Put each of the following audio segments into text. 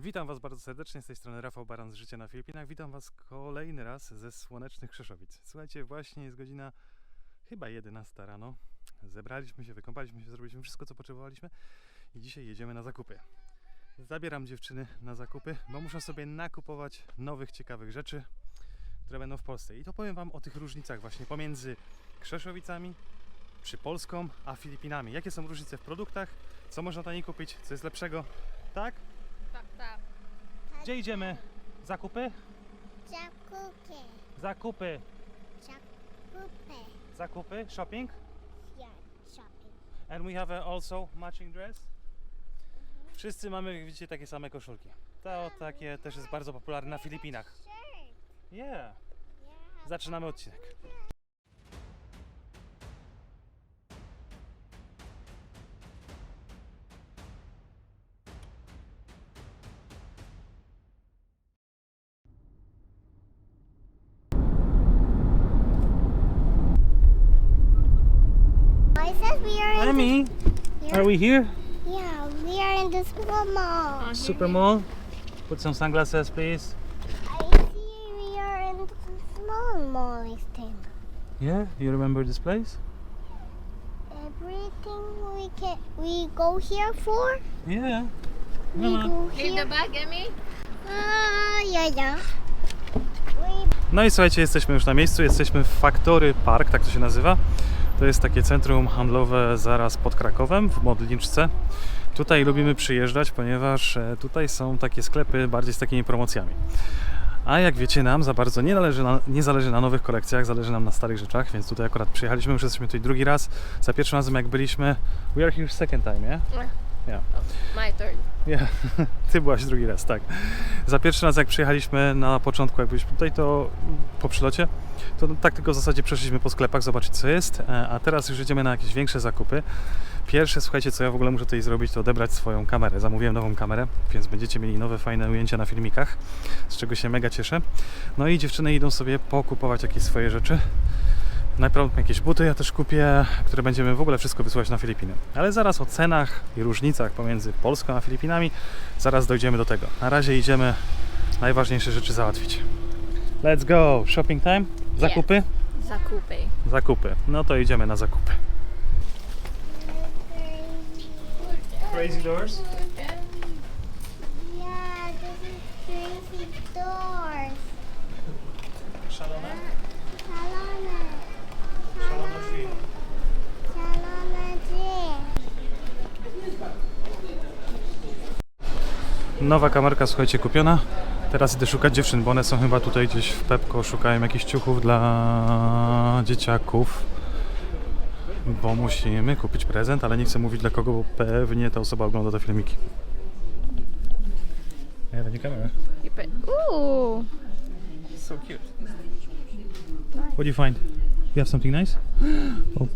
Witam Was bardzo serdecznie, z tej strony Rafał Baran z Życia na Filipinach. Witam Was kolejny raz ze słonecznych Krzeszowic. Słuchajcie, właśnie jest godzina chyba 11 rano. Zebraliśmy się, wykąpaliśmy się, zrobiliśmy wszystko, co potrzebowaliśmy i dzisiaj jedziemy na zakupy. Zabieram dziewczyny na zakupy, bo muszą sobie nakupować nowych, ciekawych rzeczy, które będą w Polsce. I to powiem Wam o tych różnicach właśnie pomiędzy Krzeszowicami, przy Polską, a Filipinami. Jakie są różnice w produktach, co można taniej kupić, co jest lepszego, tak? Tak, tak. Gdzie idziemy? Zakupy? Zakupy. Zakupy. Zakupy. Zakupy? Shopping? Yeah, shopping. And we have a also matching dress? Wszyscy mamy, jak widzicie, takie same koszulki. To takie też jest bardzo popularne na Filipinach. Yeah. Yeah. Zaczynamy odcinek. I said we are in Emmy, the, are we here? Yeah, we are in the small mall. Super Mall. Put some sunglasses, please. I see we are in the small mall time. Yeah, you remember this place? Everything we can we go here for? Yeah. We go Leave here. the bag, Emmy. Ah, yeah, yeah. We No i słuchajcie, jesteśmy już na miejscu, jesteśmy w Factory Park, tak to się nazywa. To jest takie centrum handlowe zaraz pod Krakowem, w Modlniczce. Tutaj lubimy przyjeżdżać, ponieważ e, tutaj są takie sklepy bardziej z takimi promocjami. A jak wiecie, nam za bardzo nie, należy na, nie zależy na nowych kolekcjach, zależy nam na starych rzeczach, więc tutaj akurat przyjechaliśmy, już jesteśmy tutaj drugi raz. Za pierwszym razem jak byliśmy, we are here second time, yeah? Yeah. My turn. Ja, ty byłaś drugi raz, tak. Za pierwszy raz jak przyjechaliśmy na początku, jak byliśmy tutaj, to po przylocie, to tak tylko w zasadzie przeszliśmy po sklepach, zobaczyć co jest, e, a teraz już idziemy na jakieś większe zakupy. Pierwsze, słuchajcie, co ja w ogóle muszę tutaj zrobić, to odebrać swoją kamerę. Zamówiłem nową kamerę, więc będziecie mieli nowe, fajne ujęcia na filmikach, z czego się mega cieszę. No i dziewczyny idą sobie pokupować jakieś swoje rzeczy. Najprawdopodobniej jakieś buty ja też kupię, które będziemy w ogóle wszystko wysyłać na Filipiny. Ale zaraz o cenach i różnicach pomiędzy Polską a Filipinami, zaraz dojdziemy do tego. Na razie idziemy najważniejsze rzeczy załatwić. Let's go! Shopping time? Zakupy? Zakupy. Zakupy. No to idziemy na zakupy. Crazy doors? Yeah, this is crazy doors. Nowa kamerka, słuchajcie, kupiona. Teraz idę szukać dziewczyn, bo one są chyba tutaj gdzieś w Pepko, szukają jakichś ciuchów dla dzieciaków. Bo musimy kupić prezent, ale nie chcę mówić dla kogo, bo pewnie ta osoba ogląda te filmiki. Ja będzie kamera. Ooh. So cute. What do you find? You have something nice? Oh.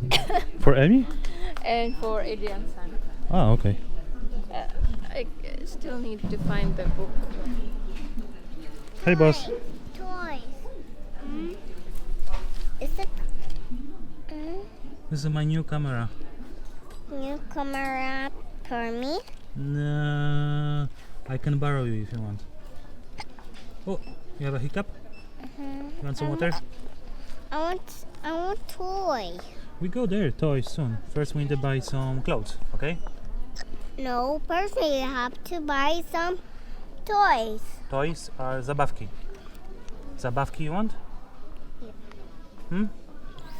For Amy? And for Adrian's son. Ah, okay. I still need to find the book. Hey boss. Toys. Mm. Is it mm, This is my new camera. new camera for me? No, I can borrow you if you want. Oh, you have a hiccup? Mhm. You want some water? I want I want toy. We go there, toys soon. First, we need to buy some clothes, okay? No, personally, we have to buy some toys. Toys are zabawki. Zabawki you want? Hmm?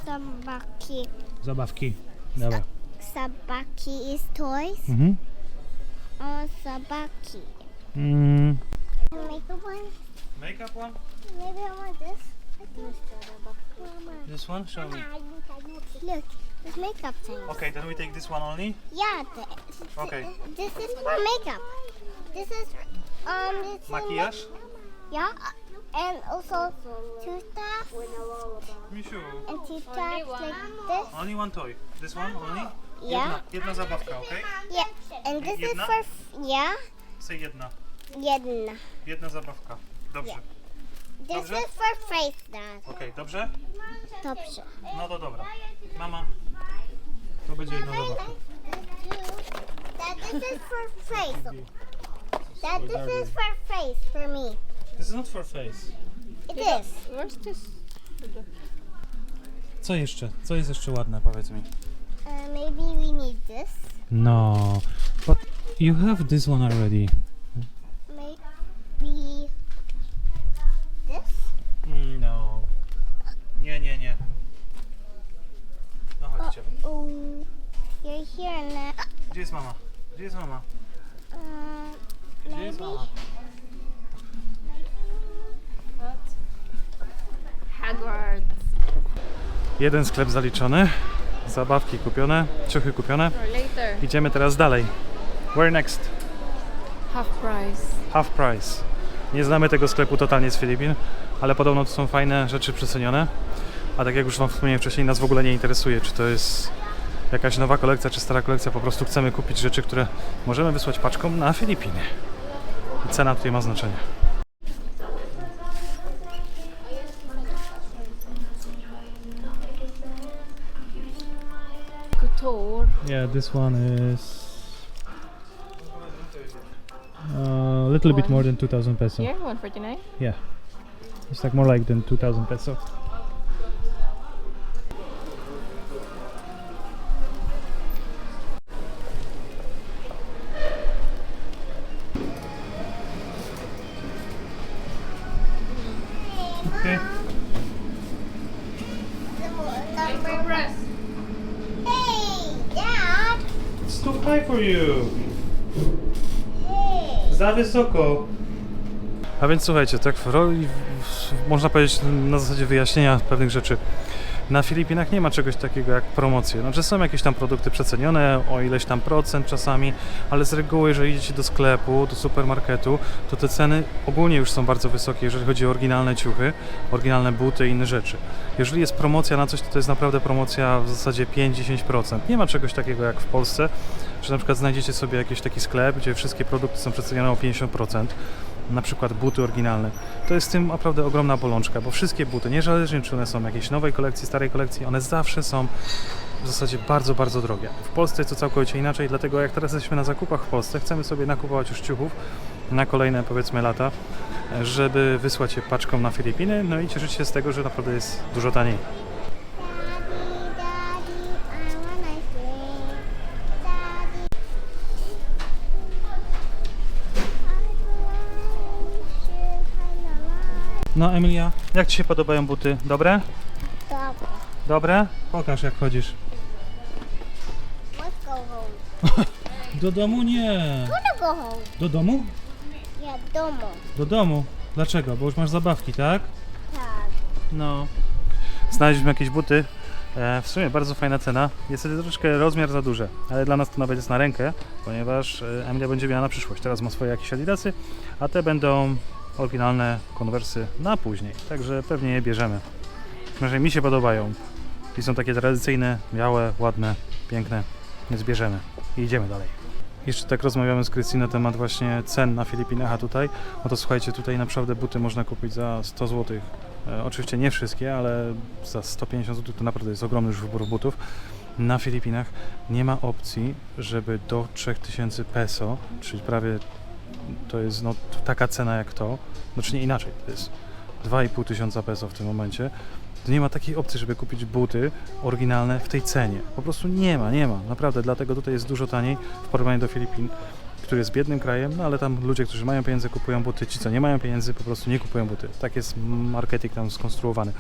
Sabaki. Zabawki. Dobra. Sabaki is toys. Mhm. Oh, sabaki. Mm. Makeup one. Makeup one? Maybe I want this. I Mama. This one? Show me. Look, this makeup thing. Okay, then we take this one only. Yeah. th- Okay. This is for makeup. This is um. This is Makijaż? Yeah, and also toothpaste Misiu. and toothpaste like this. Only one toy. This one only? Yeah. Jedna, jedna zabawka, okay? Yeah, and this is Jedna? for f- yeah, Say jedna. jedna. Jedna zabawka. Dobrze. This Dobrze? is for face dance. Okej, dobrze? Dobrze. No to dobra. Mama. To będzie jedna zabawka. That this is for face. That this is for face for me. This is not for face. It is. Where's this? Co jeszcze? Co jest jeszcze ładne, powiedz mi? Uh, maybe we need this. No, but you have this one already. Maybe this. No. Nie, nie, nie. No chodźcie. Oh, you're here now. Gdzie jest mama? Gdzie jest mama? Um, Gdzie jest maybe. mama? What? Hogwarts. Jeden sklep zaliczony, zabawki kupione, ciuchy kupione. Idziemy teraz dalej. Where next? Half price. Half price. Nie znamy tego sklepu totalnie z Filipin, ale podobno to są fajne rzeczy przecenione. A tak jak już Wam wspomniałem wcześniej, nas w ogóle nie interesuje, czy to jest jakaś nowa kolekcja, czy stara kolekcja. Po prostu chcemy kupić rzeczy, które możemy wysłać paczką na Filipiny. I cena tutaj ma znaczenie. Yeah, this one is a little bit more than 2000 peso. Yeah, 149. Yeah. It's like more like than 2000 peso. Okay. High for you. Za wysoko. A więc słuchajcie, tak w roli, można powiedzieć na zasadzie wyjaśnienia pewnych rzeczy. Na Filipinach nie ma czegoś takiego jak promocje. Znaczy są jakieś tam produkty przecenione o ileś tam procent czasami, ale z reguły jeżeli idziecie do sklepu, do supermarketu, to te ceny ogólnie już są bardzo wysokie, jeżeli chodzi o oryginalne ciuchy, oryginalne buty i inne rzeczy. Jeżeli jest promocja na coś, to to jest naprawdę promocja w zasadzie 5-10%. Nie ma czegoś takiego jak w Polsce, że na przykład znajdziecie sobie jakiś taki sklep, gdzie wszystkie produkty są przecenione o 50%, na przykład buty oryginalne. To jest w tym naprawdę ogromna bolączka, bo wszystkie buty, niezależnie czy one są jakiejś nowej kolekcji, starej kolekcji, one zawsze są w zasadzie bardzo, bardzo drogie. W Polsce jest to całkowicie inaczej, dlatego jak teraz jesteśmy na zakupach w Polsce, chcemy sobie nakupować już ciuchów na kolejne powiedzmy lata, żeby wysłać je paczką na Filipiny, no i cieszyć się z tego, że naprawdę jest dużo taniej. No Emilia, jak Ci się podobają buty? Dobre? Dobra. Dobre? Pokaż jak chodzisz. Let's go home. Do domu nie. Wanna go home? Do domu? Yeah, domo. Do domu. Dlaczego? Bo już masz zabawki, tak? Tak. No. Znaleźliśmy jakieś buty. E, w sumie bardzo fajna cena. Niestety troszeczkę rozmiar za duże, ale dla nas to nawet jest na rękę, ponieważ e, Emilia będzie miała na przyszłość. Teraz ma swoje jakieś adidasy, a te będą oryginalne konwersy na później. Także pewnie je bierzemy. Może mi się podobają. I są takie tradycyjne, białe, ładne, piękne. Więc bierzemy i idziemy dalej. Jeszcze tak rozmawiamy z Krystyną na temat właśnie cen na Filipinach, a tutaj, no to słuchajcie, tutaj naprawdę buty można kupić za 100 zł. E, oczywiście nie wszystkie, ale za 150 zł to naprawdę jest ogromny już wybór butów. Na Filipinach nie ma opcji, żeby do 3000 peso, czyli prawie to jest no, taka cena jak to, znaczy nie inaczej, to jest 2,5 tysiąca peso w tym momencie. To nie ma takiej opcji, żeby kupić buty oryginalne w tej cenie. Po prostu nie ma, nie ma. Naprawdę, dlatego tutaj jest dużo taniej w porównaniu do Filipin, który jest biednym krajem, no ale tam ludzie, którzy mają pieniądze, kupują buty. Ci, co nie mają pieniędzy, po prostu nie kupują buty. Tak jest marketing tam skonstruowany.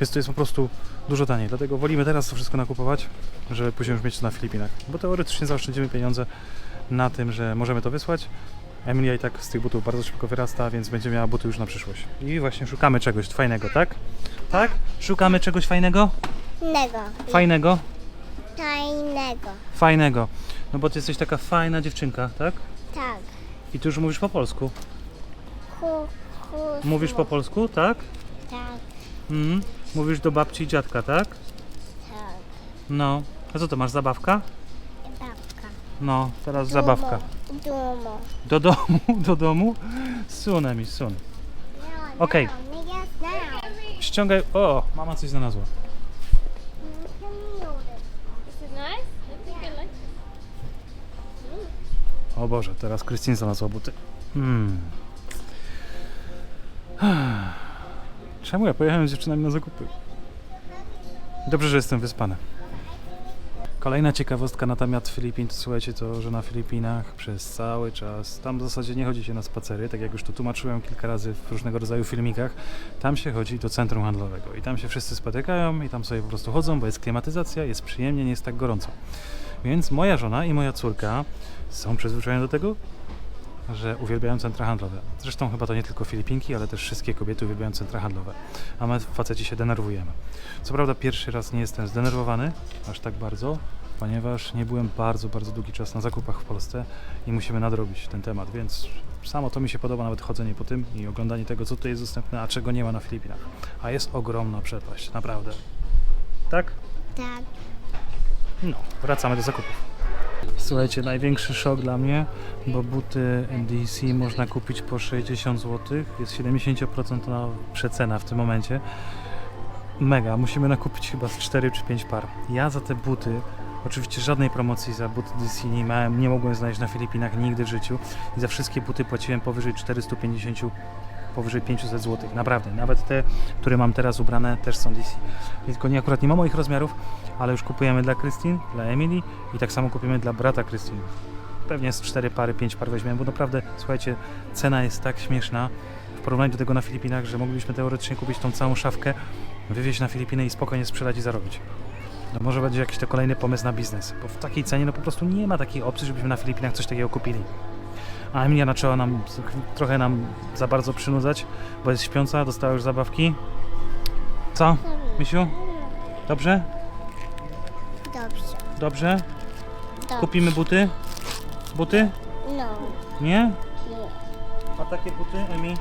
Więc to jest po prostu dużo taniej. Dlatego wolimy teraz to wszystko nakupować, żeby później już mieć to na Filipinach. Bo teoretycznie zaoszczędzimy pieniądze na tym, że możemy to wysłać. Emilia i tak z tych butów bardzo szybko wyrasta, więc będzie miała buty już na przyszłość. I właśnie szukamy czegoś fajnego, tak? Tak? Szukamy czegoś fajnego? Nego. Fajnego? Tajnego. Fajnego. No bo ty jesteś taka fajna dziewczynka, tak? Tak. I ty już mówisz po polsku. Hu, hu, Mówisz po polsku, tak? Tak, Mhm. Mówisz do babci i dziadka, tak? tak. No. A co to masz, zabawka? Babka. No, teraz zabawka. Domo. Do domu, do domu? Sunę mi, sun. Okej. Ściągaj, o, mama coś znalazła. O Boże, teraz Krystyn znalazła buty. Hmm. Czemu ja pojechałem z dziewczynami na zakupy? Dobrze, że jestem wyspany. Kolejna ciekawostka na temat Filipin, to słuchajcie, to, że na Filipinach przez cały czas, tam w zasadzie nie chodzi się na spacery, tak jak już tu tłumaczyłem kilka razy w różnego rodzaju filmikach, tam się chodzi do centrum handlowego i tam się wszyscy spotykają i tam sobie po prostu chodzą, bo jest klimatyzacja, jest przyjemnie, nie jest tak gorąco. Więc moja żona i moja córka są przyzwyczajone do tego, że uwielbiają centra handlowe. Zresztą chyba to nie tylko Filipinki, ale też wszystkie kobiety uwielbiają centra handlowe. A my faceci się denerwujemy. Co prawda pierwszy raz nie jestem zdenerwowany aż tak bardzo, ponieważ nie byłem bardzo, bardzo długi czas na zakupach w Polsce i musimy nadrobić ten temat, więc samo to mi się podoba, nawet chodzenie po tym i oglądanie tego, co tutaj jest dostępne, a czego nie ma na Filipinach. A jest ogromna przepaść, naprawdę. Tak? Tak. No, wracamy do zakupów. Słuchajcie, największy szok dla mnie, bo buty DC można kupić po 60 zł. Jest 70% przecena w tym momencie. Mega, musimy nakupić chyba z 4 czy 5 par. Ja za te buty, oczywiście żadnej promocji za buty DC nie miałem, nie mogłem znaleźć na Filipinach nigdy w życiu. I za wszystkie buty płaciłem powyżej 450 powyżej 500 zł. Naprawdę, nawet te, które mam teraz ubrane też są DC. Tylko nie akurat nie ma moich rozmiarów, ale już kupujemy dla Christine, dla Emily i tak samo kupimy dla brata Christine. Pewnie z 4 pary, 5 par weźmiemy, bo naprawdę, słuchajcie, cena jest tak śmieszna w porównaniu do tego na Filipinach, że moglibyśmy teoretycznie kupić tą całą szafkę, wywieźć na Filipiny i spokojnie sprzedać i zarobić. No może będzie jakiś to kolejny pomysł na biznes, bo w takiej cenie no po prostu nie ma takiej opcji, żebyśmy na Filipinach coś takiego kupili. A Emilia zaczęła nam trochę nam za bardzo przynudzać, bo jest śpiąca, dostała już zabawki. Co, Misiu? Dobrze? Dobrze. Dobrze? Dobrze. Kupimy buty? Buty? No. Nie? Nie. A takie buty, Emi?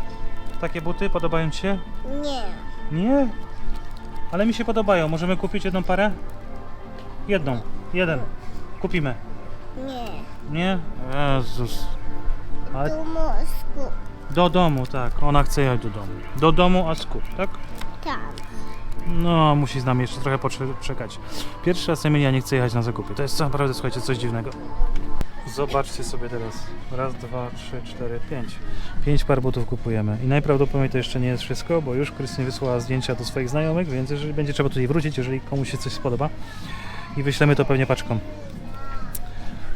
Takie buty podobają Ci się? Nie. Nie? Ale mi się podobają. Możemy kupić jedną parę? Jedną. Jeden. Kupimy. Nie. Nie? Jezus. Ale Tu mózgu. do domu, tak. Ona chce jechać do domu. Do domu, a skup, tak? Tak. No, musi z nami jeszcze trochę poczekać. Pierwszy raz Emilia nie chce jechać na zakupy. To jest co naprawdę, słuchajcie, coś dziwnego. Zobaczcie sobie teraz. Raz, dwa, trzy, cztery, pięć. Pięć par butów kupujemy. I najprawdopodobniej to jeszcze nie jest wszystko, bo już Krystyn wysłała zdjęcia do swoich znajomych, więc jeżeli będzie trzeba tutaj wrócić, jeżeli komuś się coś spodoba. I wyślemy to pewnie paczką.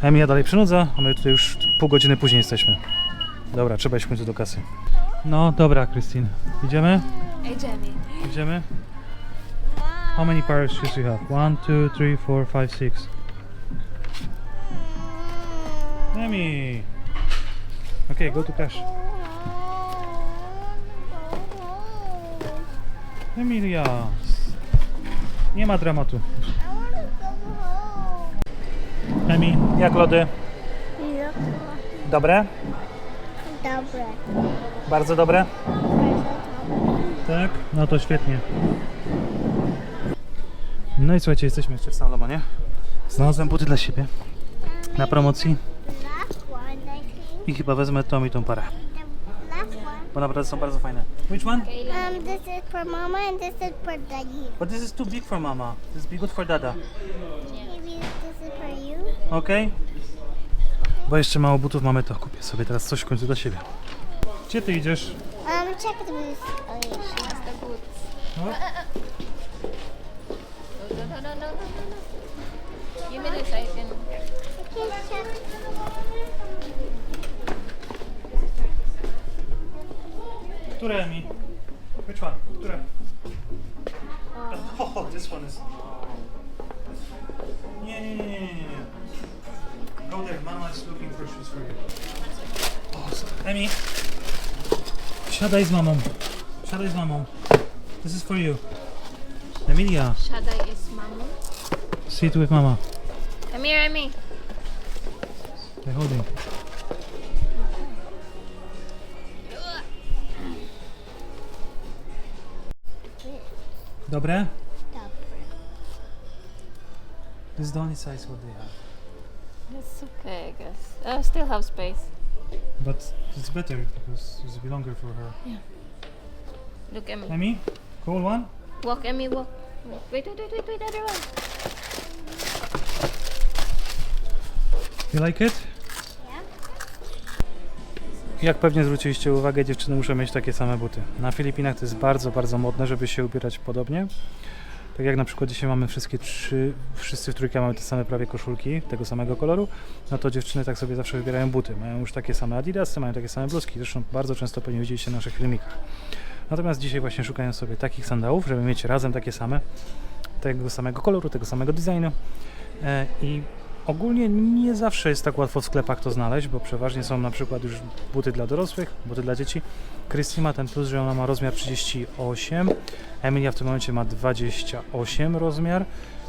Emilia dalej przynudza, a my tutaj już pół godziny później jesteśmy. Dobra, trzeba iść w końcu do kasy. No dobra, Krystyn. Idziemy? Jamie. Idziemy? How many pairs of shoes you have? One, two, three, four, five, six. Emi! Okay, go to cash. Emilia! Nie ma dramatu. Emi, jak lody? Dobre? Dobre. Bardzo dobre? Tak? No to świetnie. No i słuchajcie, jesteśmy jeszcze w Salomonie. Znalazłem buty dla siebie na promocji Last one, I think. i chyba wezmę tą i tą parę, The last one. bo naprawdę są bardzo fajne. Which one? Um, this is for mama and this is for daddy. But this is too big for mama. This is be good for dada. Okay? Bo jeszcze mało butów mamy, to kupię sobie teraz coś w końcu dla siebie. Gdzie ty idziesz? Um, check boots. No? No, no, no, no, no, no, no. Give me this, I can. Okay, check. Które mi? Which one? Które? Oh, this one is... Nie, nie, nie, nie. Go there, mama is looking for shoes for you. So, Emi, siadaj z mamą. Siadaj z mamą. This is for you. Emilia, Shaddai is Mamu. sit with mama. Come here, Emi. They're holding. Dobre? Dobre. This is the only size what they have. It's okay, I guess. I still have space. But it's better because it's bit longer for her. Look, Emi. Emi, cool one? Walk, Emi, walk. Wait, wait, wait, wait, wait, other one. You like it? Yeah. Jak pewnie zwróciliście uwagę, dziewczyny muszą mieć takie same buty. Na Filipinach to jest bardzo, bardzo modne, żeby się ubierać podobnie. Tak jak na przykład dzisiaj mamy wszystkie trzy, wszyscy w trójkę mamy te same prawie koszulki, tego samego koloru, no to dziewczyny tak sobie zawsze wybierają buty. Mają już takie same adidasy, mają takie same bluzki, zresztą bardzo często pewnie widzieliście w naszych filmikach. Natomiast dzisiaj właśnie szukają sobie takich sandałów, żeby mieć razem takie same, tego samego koloru, tego samego designu e, i Ogólnie nie zawsze jest tak łatwo w sklepach to znaleźć, bo przeważnie są na przykład już buty dla dorosłych, buty dla dzieci. Christy ma ten plus, że ona ma rozmiar 38, Emilia w tym momencie ma 28 rozmiar,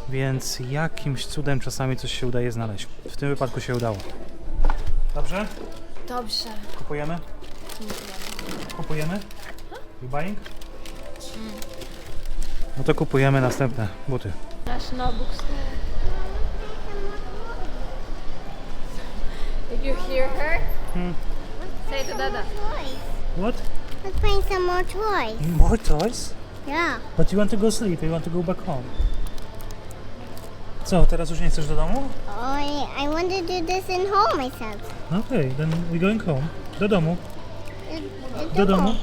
więc jakimś cudem czasami coś się udaje znaleźć. W tym wypadku się udało. Dobrze? Dobrze. Kupujemy? Kupujemy? You buying? No to kupujemy następne buty. National Bookstore. Did you hear her? Hmm. Say to Dada. What? Let's find some more toys. More toys? Yeah. But you want to go sleep, you want to go back home. Co, teraz już nie chcesz do domu? Oh, I, I want to do this in home myself. Okej, then we going home. Do domu. It Do the domu?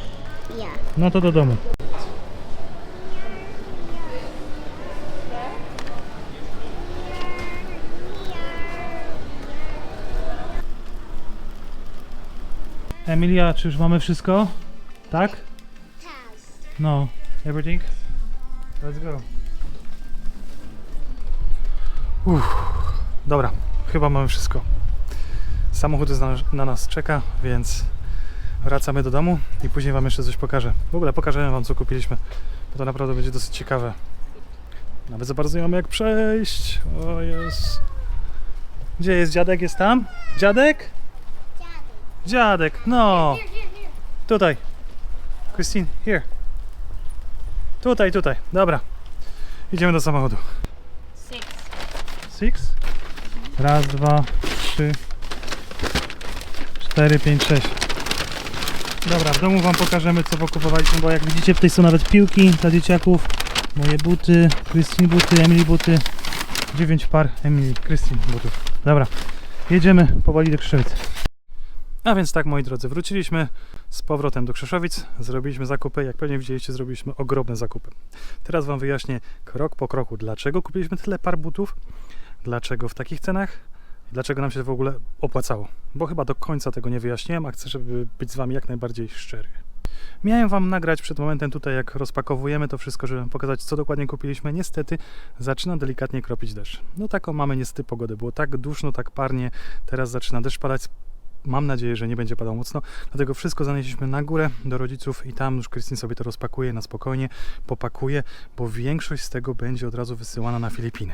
Yeah. No to do domu. Emilia, czy już mamy wszystko? Tak? No. Everything? Let's go. Uff. Dobra, chyba mamy wszystko. Samochód na, na nas czeka, więc wracamy do domu i później Wam jeszcze coś pokażę. W ogóle pokażemy Wam, co kupiliśmy, bo to naprawdę będzie dosyć ciekawe. Nawet za bardzo nie mamy jak przejść. O jest. Gdzie jest dziadek? Jest tam? Dziadek? Dziadek, no. Tutaj. Christine, here. Tutaj, tutaj. Dobra. Idziemy do samochodu. Six. Six. Raz, dwa, trzy, cztery, pięć, sześć. Dobra, w domu wam pokażemy co pokupowaliśmy, bo jak widzicie tutaj są nawet piłki dla dzieciaków, moje buty, Christine buty, Emily buty, dziewięć par Emily, Christine butów. Dobra, jedziemy powoli do Krzeszowic. A więc tak moi drodzy, wróciliśmy z powrotem do Krzeszowic, zrobiliśmy zakupy, jak pewnie widzieliście zrobiliśmy ogromne zakupy. Teraz wam wyjaśnię krok po kroku, dlaczego kupiliśmy tyle par butów, dlaczego w takich cenach, dlaczego nam się to w ogóle opłacało. Bo chyba do końca tego nie wyjaśniłem, a chcę, żeby być z Wami jak najbardziej szczery. Miałem Wam nagrać przed momentem tutaj, jak rozpakowujemy to wszystko, żeby pokazać, co dokładnie kupiliśmy. Niestety zaczyna delikatnie kropić deszcz. No taką mamy niestety pogodę. Było tak duszno, tak parnie. Teraz zaczyna deszcz padać. Mam nadzieję, że nie będzie padał mocno. Dlatego wszystko zanieśliśmy na górę do rodziców i tam już Krystyn sobie to rozpakuje na spokojnie, popakuje, bo większość z tego będzie od razu wysyłana na Filipiny.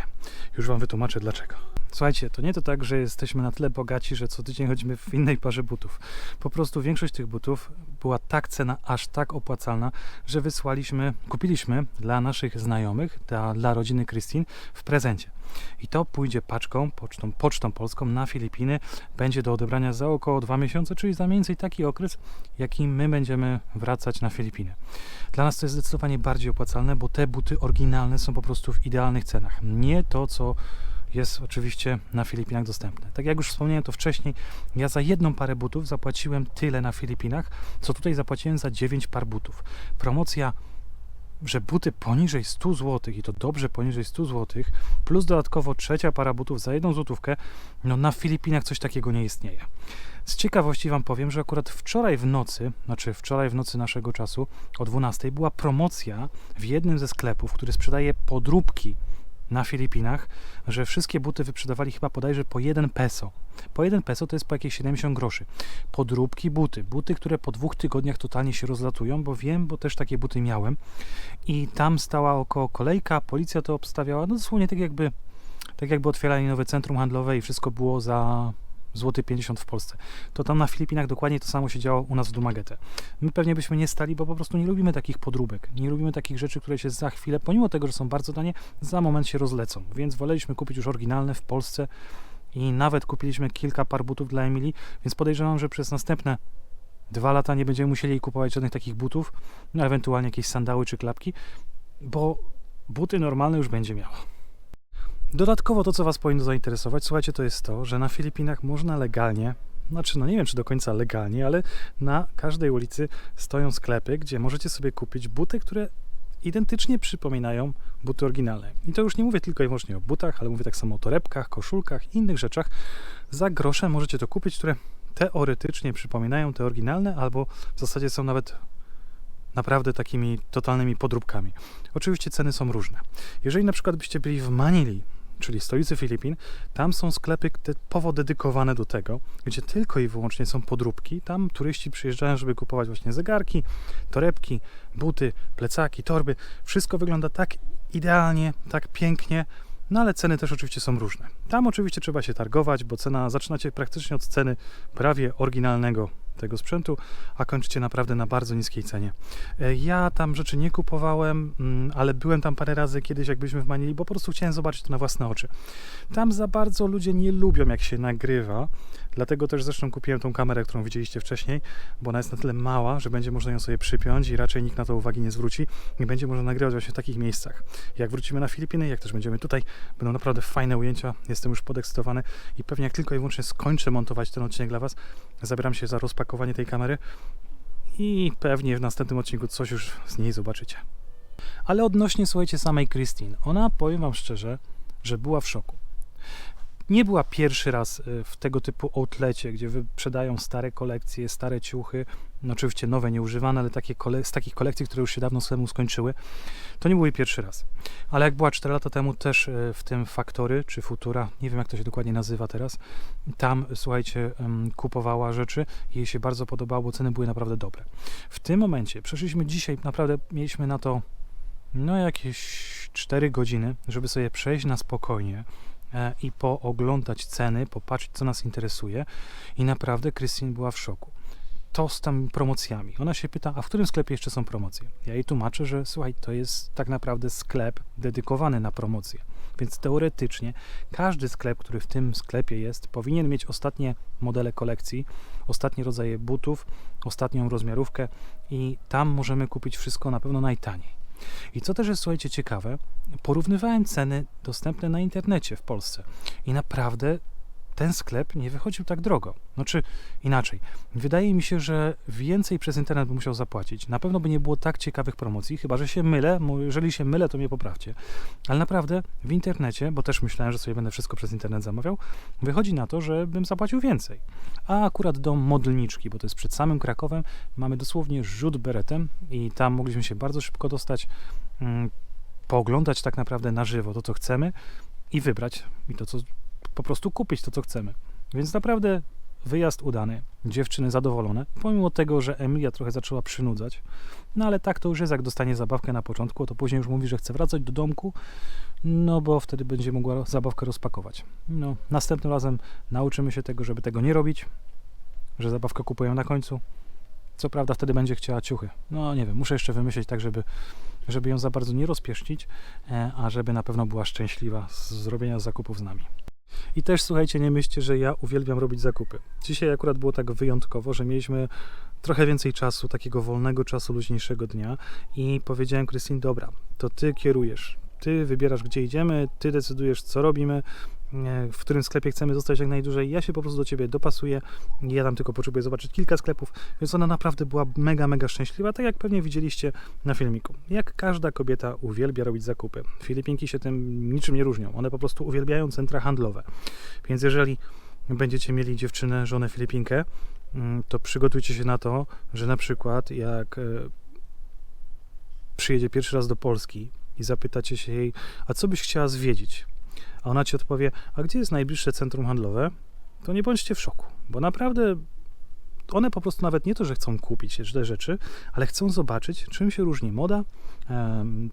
Już Wam wytłumaczę dlaczego. Słuchajcie, to nie to tak, że jesteśmy na tyle bogaci, że co tydzień chodzimy w innej parze butów. Po prostu większość tych butów była tak cena, aż tak opłacalna, że wysłaliśmy, kupiliśmy dla naszych znajomych, dla, dla rodziny Christine w prezencie. I to pójdzie paczką, pocztą, pocztą polską na Filipiny. Będzie do odebrania za około dwa miesiące, czyli za mniej więcej taki okres, jaki my będziemy wracać na Filipiny. Dla nas to jest zdecydowanie bardziej opłacalne, bo te buty oryginalne są po prostu w idealnych cenach. Nie to, co jest oczywiście na Filipinach dostępne. Tak jak już wspomniałem to wcześniej, ja za jedną parę butów zapłaciłem tyle na Filipinach, co tutaj zapłaciłem za 9 par butów. Promocja, że buty poniżej 100 zł i to dobrze poniżej 100 zł, plus dodatkowo trzecia para butów za jedną złotówkę, no na Filipinach coś takiego nie istnieje. Z ciekawości Wam powiem, że akurat wczoraj w nocy, znaczy wczoraj w nocy naszego czasu o 12 była promocja w jednym ze sklepów, który sprzedaje podróbki na Filipinach, że wszystkie buty wyprzedawali chyba bodajże po 1 peso. Po 1 peso to jest po jakieś 70 groszy. Podróbki buty. Buty, które po dwóch tygodniach totalnie się rozlatują, bo wiem, bo też takie buty miałem. I tam stała około kolejka, policja to obstawiała, no dosłownie tak jakby, tak jakby otwierali nowe centrum handlowe i wszystko było za złoty 50 w Polsce. To tam na Filipinach dokładnie to samo się działo u nas w Dumagetę. My pewnie byśmy nie stali, bo po prostu nie lubimy takich podróbek. Nie lubimy takich rzeczy, które się za chwilę, pomimo tego, że są bardzo tanie, za moment się rozlecą. Więc woleliśmy kupić już oryginalne w Polsce i nawet kupiliśmy kilka par butów dla Emilii, więc podejrzewam, że przez następne dwa lata nie będziemy musieli kupować żadnych takich butów, no ewentualnie jakieś sandały czy klapki, bo buty normalne już będzie miała. Dodatkowo to, co Was powinno zainteresować, słuchajcie, to jest to, że na Filipinach można legalnie znaczy no nie wiem czy do końca legalnie, ale na każdej ulicy stoją sklepy, gdzie możecie sobie kupić buty, które identycznie przypominają buty oryginalne. I to już nie mówię tylko i wyłącznie o butach, ale mówię tak samo o torebkach, koszulkach i innych rzeczach. Za grosze możecie to kupić, które teoretycznie przypominają te oryginalne, albo w zasadzie są nawet naprawdę takimi totalnymi podróbkami. Oczywiście ceny są różne. Jeżeli na przykład byście byli w Manili, czyli stolicy Filipin, tam są sklepy typowo dedykowane do tego, gdzie tylko i wyłącznie są podróbki. Tam turyści przyjeżdżają, żeby kupować właśnie zegarki, torebki, buty, plecaki, torby. Wszystko wygląda tak idealnie, tak pięknie, no ale ceny też oczywiście są różne. Tam oczywiście trzeba się targować, bo cena zaczynacie praktycznie od ceny prawie oryginalnego tego sprzętu, a kończycie naprawdę na bardzo niskiej cenie. E, Ja tam rzeczy nie kupowałem, mm, ale byłem tam parę razy kiedyś, jak byliśmy w Manili, bo po prostu chciałem zobaczyć to na własne oczy. Tam za bardzo ludzie nie lubią, jak się nagrywa, dlatego też zresztą kupiłem tą kamerę, którą widzieliście wcześniej, bo ona jest na tyle mała, że będzie można ją sobie przypiąć i raczej nikt na to uwagi nie zwróci i będzie można nagrywać właśnie w takich miejscach. Jak wrócimy na Filipiny, jak też będziemy tutaj, będą naprawdę fajne ujęcia, jestem już podekscytowany i pewnie jak tylko i wyłącznie skończę montować ten odcinek dla Was, zabieram się za rozpakowanie tej kamery i pewnie w następnym odcinku coś już z niej zobaczycie. Ale odnośnie, słuchajcie, samej Christine, ona, powiem Wam szczerze, że była w szoku. Nie była pierwszy raz y, w tego typu outlecie, gdzie wyprzedają stare kolekcje, stare ciuchy, no oczywiście nowe, nieużywane, ale takie z takich kolekcji, które już się dawno temu skończyły. To nie był jej pierwszy raz. Ale jak była 4 lata temu też y, w tym Factory czy Futura, nie wiem jak to się dokładnie nazywa teraz, tam słuchajcie, kupowała rzeczy, jej się bardzo podobało, bo ceny były naprawdę dobre. W tym momencie przeszliśmy dzisiaj, naprawdę mieliśmy na to no jakieś 4 godziny, żeby sobie przejść na spokojnie i pooglądać ceny, popatrzeć co nas interesuje i naprawdę Christine była w szoku. To z tymi promocjami. Ona się pyta, a w którym sklepie jeszcze są promocje? Ja jej tłumaczę, że słuchaj, to jest tak naprawdę sklep dedykowany na promocje. Więc teoretycznie każdy sklep, który w tym sklepie jest, powinien mieć ostatnie modele kolekcji, ostatnie rodzaje butów, ostatnią rozmiarówkę i tam możemy kupić wszystko na pewno najtaniej. I co też jest, słuchajcie, ciekawe, porównywałem ceny dostępne na internecie w Polsce. I naprawdę ten sklep nie wychodził tak drogo. Znaczy inaczej, wydaje mi się, że więcej przez internet by musiał zapłacić. Na pewno by nie było tak ciekawych promocji, chyba że się mylę. Jeżeli się mylę, to mnie poprawcie. Ale naprawdę w internecie, bo też myślałem, że sobie będę wszystko przez internet zamawiał, wychodzi na to, że bym zapłacił więcej. A akurat dom Modlniczki, bo to jest przed samym Krakowem, mamy dosłownie rzut beretem i tam mogliśmy się bardzo szybko dostać, mm, pooglądać tak naprawdę na żywo to, co chcemy i wybrać i to, co po prostu kupić, to, co chcemy. Więc naprawdę wyjazd udany, dziewczyny zadowolone, pomimo tego, że Emilia trochę zaczęła przynudzać, no ale tak to już jest, jak dostanie zabawkę na początku, to później już mówi, że chce wracać do domku, no bo wtedy będzie mogła zabawkę rozpakować. No, następnym razem nauczymy się tego, żeby tego nie robić, że zabawkę kupują na końcu. Co prawda wtedy będzie chciała ciuchy. No nie wiem, muszę jeszcze wymyślić tak, żeby, żeby ją za bardzo nie rozpieszcić, e, a żeby na pewno była szczęśliwa z zrobienia zakupów z nami. I też słuchajcie, nie myślcie, że ja uwielbiam robić zakupy. Dzisiaj akurat było tak wyjątkowo, że mieliśmy trochę więcej czasu, takiego wolnego czasu, luźniejszego dnia i powiedziałem Krystyn, dobra, to ty kierujesz, ty wybierasz gdzie idziemy, ty decydujesz co robimy, w którym sklepie chcemy zostać jak najdłużej. Ja się po prostu do ciebie dopasuję. Ja tam tylko potrzebuję zobaczyć kilka sklepów, więc ona naprawdę była mega, mega szczęśliwa, tak jak pewnie widzieliście na filmiku. Jak każda kobieta uwielbia robić zakupy. Filipinki się tym niczym nie różnią. One po prostu uwielbiają centra handlowe. Więc jeżeli będziecie mieli dziewczynę, żonę Filipinkę, mm, to przygotujcie się na to, że na przykład jak e, przyjedzie pierwszy raz do Polski i zapytacie się jej, a co byś chciała zwiedzić? A ona ci odpowie, a gdzie jest najbliższe centrum handlowe? To nie bądźcie w szoku, bo naprawdę one po prostu nawet nie to, że chcą kupić te rzeczy, ale chcą zobaczyć, czym się różni moda,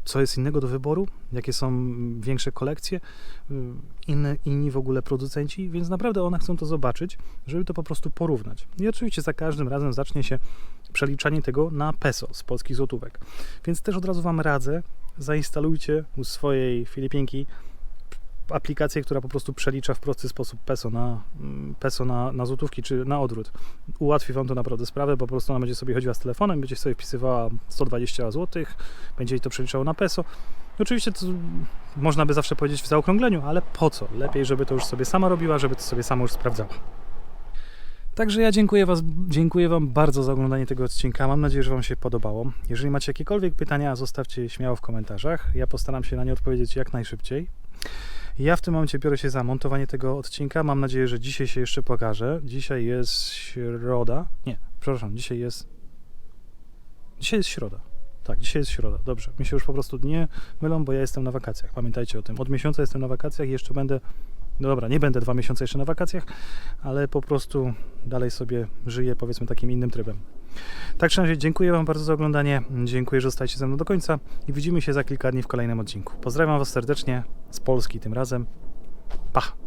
co jest innego do wyboru, jakie są większe kolekcje, inne, inni w ogóle producenci, więc naprawdę one chcą to zobaczyć, żeby to po prostu porównać. I oczywiście za każdym razem zacznie się przeliczanie tego na peso z polskich złotówek. Więc też od razu Wam radzę, zainstalujcie u swojej Filipinki aplikację, która po prostu przelicza w prosty sposób peso na, mm, peso na, na złotówki, czy na odwrót. Ułatwi Wam to naprawdę sprawę, bo po prostu ona będzie sobie chodziła z telefonem, będzie sobie wpisywała 120 zł, będzie jej to przeliczało na peso. I Oczywiście to można by zawsze powiedzieć w zaokrągleniu, ale po co? Lepiej, żeby to już sobie sama robiła, żeby to sobie sama już sprawdzała. Także ja dziękuję, was, dziękuję Wam bardzo za oglądanie tego odcinka. Mam nadzieję, że Wam się podobało. Jeżeli macie jakiekolwiek pytania, zostawcie je śmiało w komentarzach. Ja postaram się na nie odpowiedzieć jak najszybciej. Ja w tym momencie biorę się za montowanie tego odcinka. Mam nadzieję, że dzisiaj się jeszcze pokaże. Dzisiaj jest środa. Nie, przepraszam, dzisiaj jest. Dzisiaj jest środa. Tak, dzisiaj jest środa. Dobrze. Mi się już po prostu dnie mylą, bo ja jestem na wakacjach. Pamiętajcie o tym. Od miesiąca jestem na wakacjach i jeszcze będę. No dobra, nie będę dwa miesiące jeszcze na wakacjach, ale po prostu dalej sobie żyję, powiedzmy, takim innym trybem. Tak czy inaczej, dziękuję Wam bardzo za oglądanie. Dziękuję, że zostaliście ze mną do końca i widzimy się za kilka dni w kolejnym odcinku. Pozdrawiam Was serdecznie z Polski tym razem. Pa!